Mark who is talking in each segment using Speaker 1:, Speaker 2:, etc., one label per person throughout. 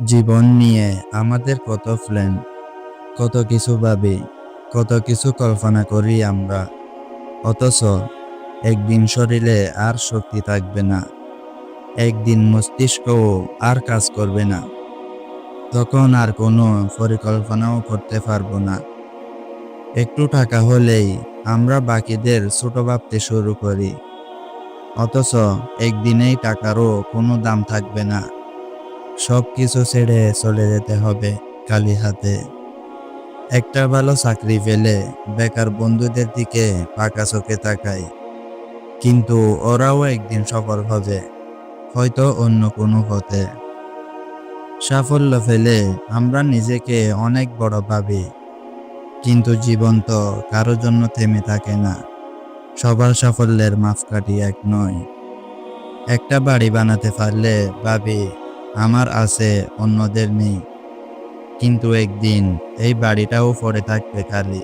Speaker 1: জীবন নিয়ে আমাদের কত প্ল্যান কত কিছু ভাবি, কত কিছু কল্পনা করি আমরা। অথচ একদিন শরীরে আর শক্তি থাকবে না, একদিন মস্তিষ্কও আর কাজ করবে না। তখন আর কোনো পরিকল্পনাও করতে পারব না। একটু টাকা হলেই আমরা বাকিদের ছোট ভাবতে শুরু করি। অথচ একদিনেই টাকারও কোনো দাম থাকবে না। সব কিছু ছেড়ে চলে যেতে হবে খালি হাতে। একটা ভালো চাকরি পেলে বেকার বন্ধুদের দিকে পাকা চোখে তাকায়। কিন্তু ওরাও একদিন সফল হবে, হয়তো অন্য কোনো পথে। সাফল্য ফেলে আমরা নিজেকে অনেক বড় ভাবি কিন্তু জীবন তো কারও জন্য থেমে থাকে না। সবার সাফল্যের মাপকাঠি এক নয়। একটা বাড়ি বানাতে পারলে ভাবি আমার আছে, অন্যদের নেই। কিন্তু একদিন এই বাড়িটাও পড়ে থাকবে খালি।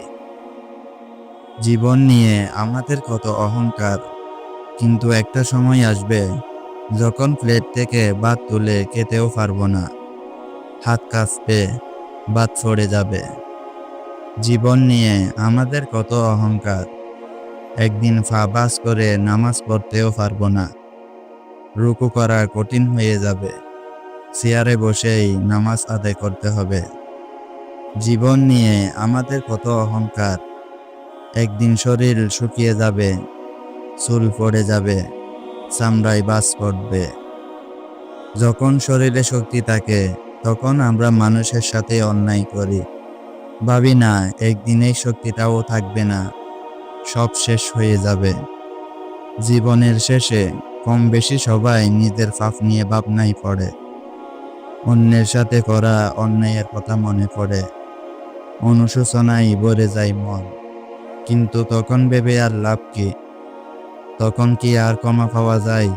Speaker 1: জীবন নিয়ে আমাদের কত অহংকার। কিন্তু একটা সময় আসবে, যখন প্লেট থেকে ভাত তুলে খেতেও পারব না। হাত কাঁপবে ভাত পড়ে যাবে। জীবন নিয়ে আমাদের কত অহংকার। একদিন ফা বাস করে নামাজ পড়তেও পারব না। রুকু করা কঠিন হয়ে যাবে। চেয়ারে বসেই নামাজ আদায় করতে হবে। জীবন নিয়ে আমাদের কত অহংকার। একদিন শরীর শুকিয়ে যাবে, চুল পড়ে যাবে, চামড়ায় বাস পড়বে। যখন শরীরে শক্তি থাকে, তখন আমরা মানুষের সাথে অন্যায় করি। ভাবি না একদিন শক্তিটাও থাকবে না। সব শেষ হয়ে যাবে। জীবনের শেষে কম বেশি সবাই নিজের পাপ নিয়ে ভাবনাই পড়ে। অন্যের সাথে করা অন্যায়ের কথা মনে পড়ে। অনুশোচনায় ভরে যায় মন। কিন্তু তখন ভেবে আর লাভ কি? তখন কি আর ক্ষমা পাওয়া যায়?